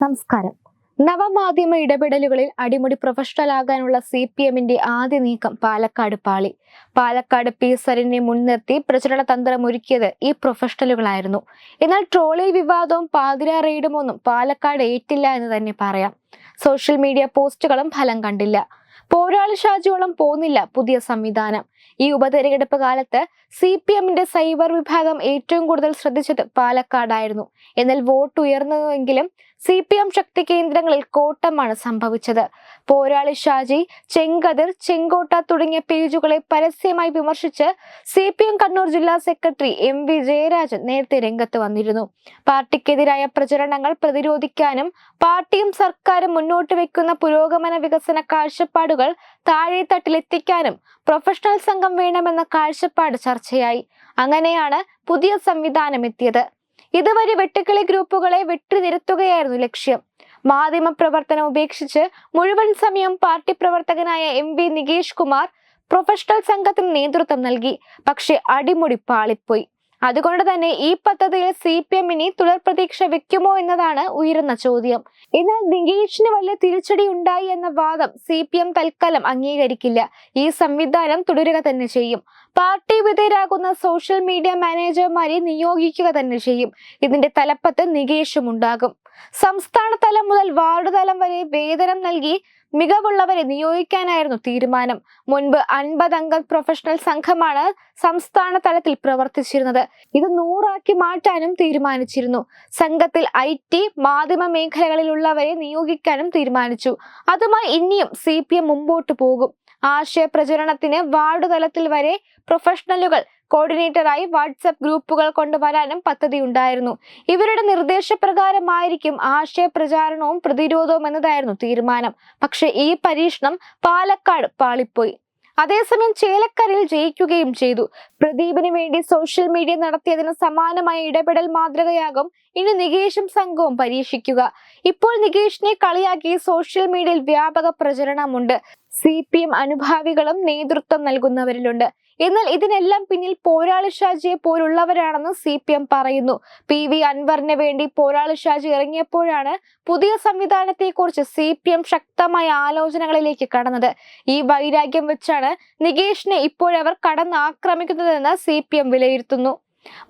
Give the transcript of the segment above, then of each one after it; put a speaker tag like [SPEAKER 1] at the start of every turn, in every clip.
[SPEAKER 1] നമസ്കാരം. നവമാധ്യമ ഇടപെടലുകളിൽ അടിമുടി പ്രൊഫഷണൽ ആകാനുള്ള സി പി എമ്മിന്റെ ആദ്യ നീക്കം പാലക്കാട് പാളി. പാലക്കാട് പി സരിനെ മുൻനിർത്തി പ്രചരണ തന്ത്രം ഒരുക്കിയത് ഈ പ്രൊഫഷണലുകളായിരുന്നു. എന്നാൽ ട്രോളി വിവാദവും പാതിര റെയ്ഡും ഒന്നും പാലക്കാട് ഏറ്റില്ല എന്ന് തന്നെ പറയാം. സോഷ്യൽ മീഡിയ പോസ്റ്റുകളും ഫലം കണ്ടില്ല. പോരാളി ഷാജിയോളം പോന്നില്ല പുതിയ സംവിധാനം. ഈ ഉപതെരഞ്ഞെടുപ്പ് കാലത്ത് സി പി എമ്മിന്റെ സൈബർ വിഭാഗം ഏറ്റവും കൂടുതൽ ശ്രദ്ധിച്ചത് പാലക്കാടായിരുന്നു. എന്നാൽ വോട്ട് ഉയർന്നുവെങ്കിലും സി പി എം ശക്തി കേന്ദ്രങ്ങളിൽ കോട്ടമാണ് സംഭവിച്ചത്. പോരാളി ഷാജി ചെങ്കതിർ ചെങ്കോട്ട തുടങ്ങിയ പേജുകളെ പരസ്യമായി വിമർശിച്ച് സി പി എം കണ്ണൂർ ജില്ലാ സെക്രട്ടറി എം വി ജയരാജൻ നേരത്തെ രംഗത്ത് വന്നിരുന്നു. പാർട്ടിക്കെതിരായ പ്രചരണങ്ങൾ പ്രതിരോധിക്കാനും പാർട്ടിയും സർക്കാരും മുന്നോട്ട് വെക്കുന്ന പുരോഗമന വികസന കാഴ്ചപ്പാടുകൾ താഴെത്തട്ടിലെത്തിക്കാനും പ്രൊഫഷണൽ സംഘം വേണമെന്ന കാഴ്ചപ്പാട് ചർച്ചയായി. അങ്ങനെയാണ് പുതിയ സംവിധാനം എത്തിയത്. ഇതുവരെ വെട്ടുക്കിളി ഗ്രൂപ്പുകളെ വെട്ടിനിരത്തുകയായിരുന്നു ലക്ഷ്യം. മാധ്യമ പ്രവർത്തനം ഉപേക്ഷിച്ച് മുഴുവൻ സമയം പാർട്ടി പ്രവർത്തകനായ M V Nikesh Kumar professional സംഘത്തിന് നേതൃത്വം നൽകി. പക്ഷെ അടിമുടി പാളിപ്പോയി. അതുകൊണ്ട് തന്നെ ഈ പദ്ധതിയിൽ സി പി എമ്മിനി തുടർ പ്രതീക്ഷ വെക്കുമോ എന്നതാണ് ഉയരുന്ന ചോദ്യം. എന്നാൽ നികേഷിന് വലിയ തിരിച്ചടി ഉണ്ടായി എന്ന വാദം സി പി എം തൽക്കാലം അംഗീകരിക്കില്ല. ഈ സംവിധാനം തുടരുക തന്നെ ചെയ്യും. പാർട്ടി വിധേയരാകുന്ന സോഷ്യൽ മീഡിയ മാനേജർമാരെ നിയോഗിക്കുക തന്നെ ചെയ്യും. ഇതിന്റെ തലപ്പത്ത് നികേഷും ഉണ്ടാകും. സംസ്ഥാന തലം മുതൽ വാർഡ് തലം വരെ വേതനം നൽകി മികവുള്ളവരെ നിയോഗിക്കാനായിരുന്നു തീരുമാനം. മുൻപ് അൻപത് അംഗ പ്രൊഫഷണൽ സംഘമാണ് സംസ്ഥാന തലത്തിൽ പ്രവർത്തിച്ചിരുന്നത്. ഇത് നൂറാക്കി മാറ്റാനും തീരുമാനിച്ചിരുന്നു. സംഘത്തിൽ ഐ ടി മാധ്യമ മേഖലകളിലുള്ളവരെ നിയോഗിക്കാനും തീരുമാനിച്ചു. അതുമായി ഇനിയും സി മുമ്പോട്ട് പോകും. ആശയ പ്രചരണത്തിന് വാർഡ് തലത്തിൽ വരെ പ്രൊഫഷണലുകൾ കോർഡിനേറ്ററായി വാട്സപ്പ് ഗ്രൂപ്പുകൾ കൊണ്ടുവരാനും പദ്ധതി ഉണ്ടായിരുന്നു ഇവരുടെ നിർദ്ദേശപ്രകാരമായിരിക്കും ആശയ പ്രചാരണവും പ്രതിരോധവും എന്നതായിരുന്നു തീരുമാനം. പക്ഷേ ഈ പരീക്ഷണം പാലക്കാട് പാളിപ്പോയി. അതേസമയം ചേലക്കരയിൽ ജയിക്കുകയും ചെയ്തു. പ്രദീപിന് വേണ്ടി സോഷ്യൽ മീഡിയ നടത്തിയതിന് സമാനമായ ഇടപെടൽ മാതൃകയാകും ഇനി നികേഷും സംഘവും പരീക്ഷിക്കുക. ഇപ്പോൾ നികേഷിനെ കളിയാക്കി സോഷ്യൽ മീഡിയയിൽ വ്യാപക പ്രചരണമുണ്ട്. സി പി എം അനുഭാവികളും നേതൃത്വം നൽകുന്നവരിലുണ്ട്. എന്നാൽ ഇതിനെല്ലാം പിന്നിൽ പോരാളി ഷാജിയെ പോലുള്ളവരാണെന്ന് സി പി എം പറയുന്നു. പി വി അൻവറിന് വേണ്ടി പോരാളി ഷാജി ഇറങ്ങിയപ്പോഴാണ് പുതിയ സംവിധാനത്തെക്കുറിച്ച് സി പി എം ശക്തമായ ആലോചനകളിലേക്ക് കടന്നത്. ഈ വൈരാഗ്യം വെച്ചാണ് നികേഷിനെ ഇപ്പോഴവർ കടന്നാക്രമിക്കുന്നതെന്ന് സി പി എം വിലയിരുത്തുന്നു.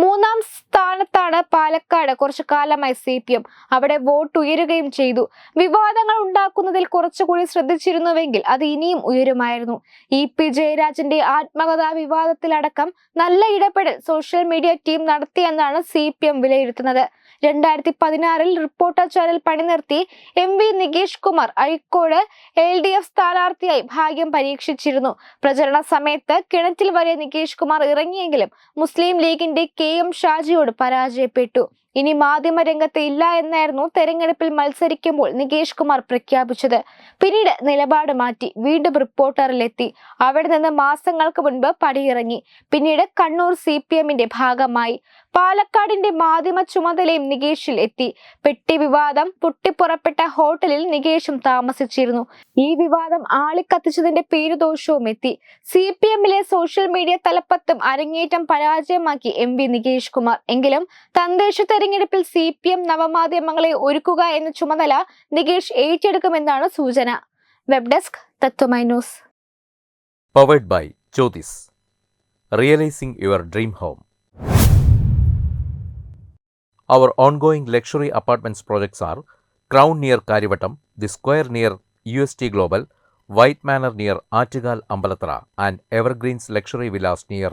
[SPEAKER 1] മൂന്നാം സ്ഥാനത്താണ് പാലക്കാട്. കുറച്ചു കാലമായി സി പി എം അവിടെ വോട്ട് ഉയരുകയും ചെയ്തു. വിവാദങ്ങൾ ഉണ്ടാക്കുന്നതിൽ കുറച്ചുകൂടി ശ്രദ്ധിച്ചിരുന്നുവെങ്കിൽ അത് ഇനിയും ഉയരുമായിരുന്നു. ഇ പി ജയരാജന്റെ ആത്മകഥാ വിവാദത്തിലടക്കം നല്ല ഇടപെടൽ സോഷ്യൽ മീഡിയ ടീം നടത്തിയെന്നാണ് സി പി എം വിലയിരുത്തുന്നത്. രണ്ടായിരത്തി പതിനാറിൽ റിപ്പോർട്ടർ ചാനൽ പണി നിർത്തി M V Nikesh Kumar Azhikode L D F സ്ഥാനാർത്ഥിയായി ഭാഗ്യം പരീക്ഷിച്ചിരുന്നു. പ്രചരണ സമയത്ത് കിണറ്റിൽ വരെ നികേഷ് കുമാർ ഇറങ്ങിയെങ്കിലും മുസ്ലിം ലീഗിന്റെ കെ എം ഷാജിയോട് പരാജയപ്പെട്ടു. ഇനി മാധ്യമ രംഗത്ത് ഇല്ല എന്നായിരുന്നു തെരഞ്ഞെടുപ്പിൽ മത്സരിക്കുമ്പോൾ നികേഷ് കുമാർ പ്രഖ്യാപിച്ചത്. പിന്നീട് നിലപാട് മാറ്റി വീണ്ടും റിപ്പോർട്ടറിലെത്തി. അവിടെ നിന്ന് മാസങ്ങൾക്ക് മുൻപ് പടിയിറങ്ങി. പിന്നീട് കണ്ണൂർ സി പി എമ്മിന്റെ ഭാഗമായി. പാലക്കാടിന്റെ മാധ്യമ ചുമതലയും നികേഷിൽ എത്തി. പെട്ടി വിവാദം പൊട്ടിപ്പുറപ്പെട്ട ഹോട്ടലിൽ നികേഷും താമസിച്ചിരുന്നു. ഈ വിവാദം ആളിക്കത്തിച്ചതിന്റെ പേരുദോഷവും എത്തി. സി പി എമ്മിലെ സോഷ്യൽ മീഡിയ തലപ്പത്തും അരങ്ങേറ്റം പരാജയമാക്കി എം വി നികേഷ് കുമാർ. എങ്കിലും തദ്ദേശ തെരഞ്ഞെടുപ്പിൽ സി പി എം നവമാധ്യമങ്ങളെ ഒരുക്കുക എന്ന ചുമതല നികേഷ് ഏറ്റെടുക്കുമെന്നാണ് സൂചന web desk Tatwamayi news
[SPEAKER 2] powered by Jyothis realising your dream home Our ongoing luxury apartments projects are Crown near Karivattam, The Square near UST Global, White Manor near Attigal Ambalatra, and Evergreens Luxury Villas near